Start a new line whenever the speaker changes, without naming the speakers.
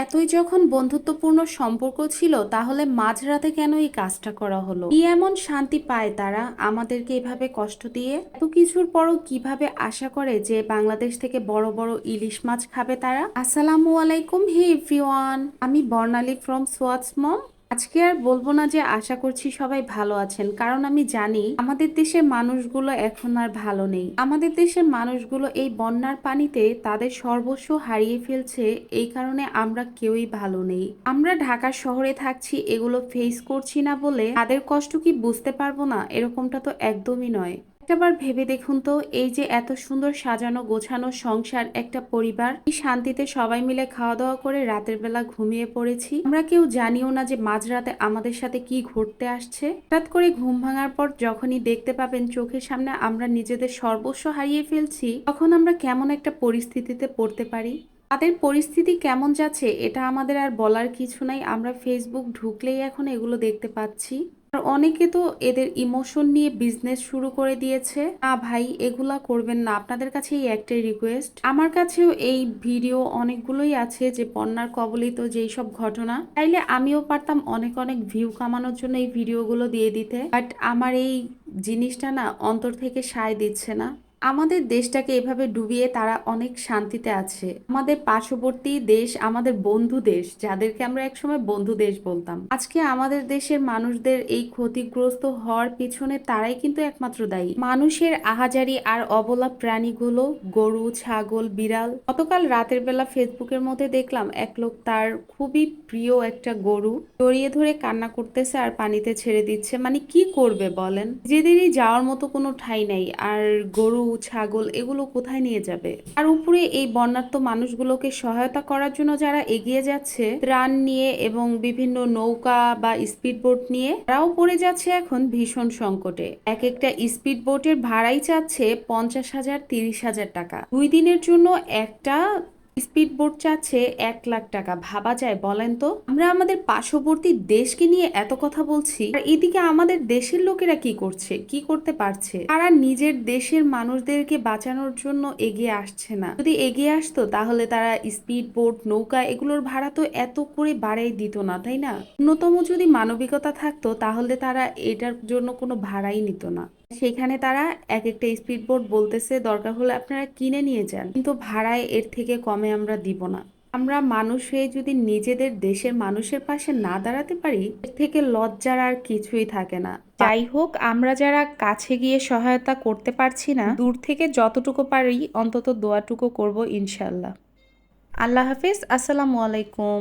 এতই যখন বন্ধুত্বপূর্ণ সম্পর্ক ছিল, তাহলে মাঝরাতে কেন এই কাজটা করা হলো? কি এমন শান্তি পায় তারা আমাদেরকে এভাবে কষ্ট দিয়ে? এত কিছুর পরও কীভাবে আশা করে যে বাংলাদেশ থেকে বড় বড় ইলিশ মাছ খাবে তারা? আসসালামু আলাইকুম, হে এভরিওয়ান। আমি বর্ণালী ফ্রম সোয়াটস মম। আজকে আর বলব না যে আশা করছি সবাই ভালো আছেন, কারণ আমি জানি আমাদের দেশের মানুষগুলো এখন আর ভালো নেই। আমাদের দেশের মানুষগুলো এই বন্যার পানিতে তাদের সর্বস্ব হারিয়ে ফেলছে, এই কারণে আমরা কেউই ভালো নেই। আমরা ঢাকা শহরে থাকছি, এগুলো ফেস করছি না বলে তাদের কষ্ট কি বুঝতে পারব না, এরকমটা তো একদমই নয়। একটাবার ভেবে দেখুন তো, এই যে এত সুন্দর সাজানো গোছানো সংসার, একটা পরিবার, কি শান্তিতে সবাই মিলে খাওয়া দাওয়া করে রাতের বেলা ঘুমিয়ে পড়েছি। আমরা কেউ জানিও না যে মাঝরাতে আমাদের সাথে কি ঘটতে আসছে। হঠাৎ করে ঘুম ভাঙার পর যখনই দেখতে পাবেন চোখের সামনে আমরা নিজেদের সর্বস্ব হারিয়ে ফেলছি, তখন আমরা কেমন একটা পরিস্থিতিতে পড়তে পারি? তাদের পরিস্থিতি কেমন যাচ্ছে, এটা আমাদের আর বলার কিছু নাই। আমরা ফেসবুক ঢুকলেই এখন এগুলো দেখতে পাচ্ছি। অনেকে তো এদের ইমোশন নিয়ে বিজনেস শুরু করে দিয়েছে। না ভাই, এগুলা করবেন না। আপনাদের কাছে এই একটাই রিকোয়েস্ট আমার কাছেও এই ভিডিও অনেকগুলোই আছে যে বন্যার কবলিত যেই সব ঘটনা। তাইলে আমিও পারতাম অনেক অনেক ভিউ কামানোর জন্য এই ভিডিওগুলো দিয়ে দিতে। বাট আমার এই জিনিসটা না অন্তর থেকে সায় দিচ্ছে না। আমাদের দেশটাকে এভাবে ডুবিয়ে তারা অনেক শান্তিতে আছে। আমাদের পার্শ্ববর্তী দেশ আমাদের বন্ধু দেশ, যাদেরকে আমরা একসময় বন্ধু দেশ বলতাম। আজকে আমাদের দেশের মানুষদের এই ক্ষতিগ্রস্ত হওয়ার পিছনে তারাই কিন্তু একমাত্র দায়ী। মানুষের আহাজারি আর অবলা প্রাণীগুলো, গরু, ছাগল, বিড়াল, গতকাল রাতের বেলা ফেসবুকের মধ্যে দেখলাম এক লোক তার খুবই প্রিয় একটা গরু জড়িয়ে ধরে কান্না করতেছে আর পানিতে ছেড়ে দিচ্ছে। মানে কি করবে বলেন? যেদিনই যাওয়ার মতো কোনো ঠাই নাই। আর গরু ছাগল এগুলো কোথায় নিয়ে যাবে? আর উপরে এই বন্যার্থ মানুষগুলোকে সহায়তা করার জন্য যারা এগিয়ে যাচ্ছে, ত্রাণ নিয়ে এবং বিভিন্ন নৌকা বা স্পিড বোট নিয়ে, তারাও পড়ে যাচ্ছে এখন ভীষণ সংকটে। এক একটা স্পিড বোটের ভাড়াই চাচ্ছে পঞ্চাশ হাজার, তিরিশ হাজার টাকা। দুই দিনের জন্য একটা স্পিড বোট চাচ্ছে এক লাখ টাকা, ভাবা যায় বলেন তো? আমরা আমাদের পার্শ্ববর্তী দেশকে নিয়ে এত কথা বলছি, আর এদিকে আমাদের দেশের লোকেরা কি করছে, কি করতে পারছে? তারা নিজের দেশের মানুষদেরকে বাঁচানোর জন্য এগিয়ে আসছে না। যদি এগিয়ে আসতো, তাহলে তারা স্পিড বোট নৌকা এগুলোর ভাড়া তো এত করে বাড়াই দিত না, তাই না? ন্যূনতম যদি মানবিকতা থাকতো, তাহলে তারা এটার জন্য কোনো ভাড়াই নিত না। সেখানে তারা এক একটা স্পিড বোট বলতেছে, দরকার হলে আপনারা কিনে নিয়ে যান। কিন্তু ভাড়ায় এর থেকে কমে আমরা দিব না। আমরা মানুষ হয়ে যদি নিজেদের দেশের মানুষের পাশে না দাঁড়াতে পারি, এর থেকে লজ্জার আর কিছুই থাকে না। যাই হোক, আমরা যারা কাছে গিয়ে সহায়তা করতে পারছি না, দূর থেকে যতটুকু পারি, অন্তত দোয়াটুকু করব ইনশাল্লাহ আল্লাহ হাফিজ, আসসালামু আলাইকুম।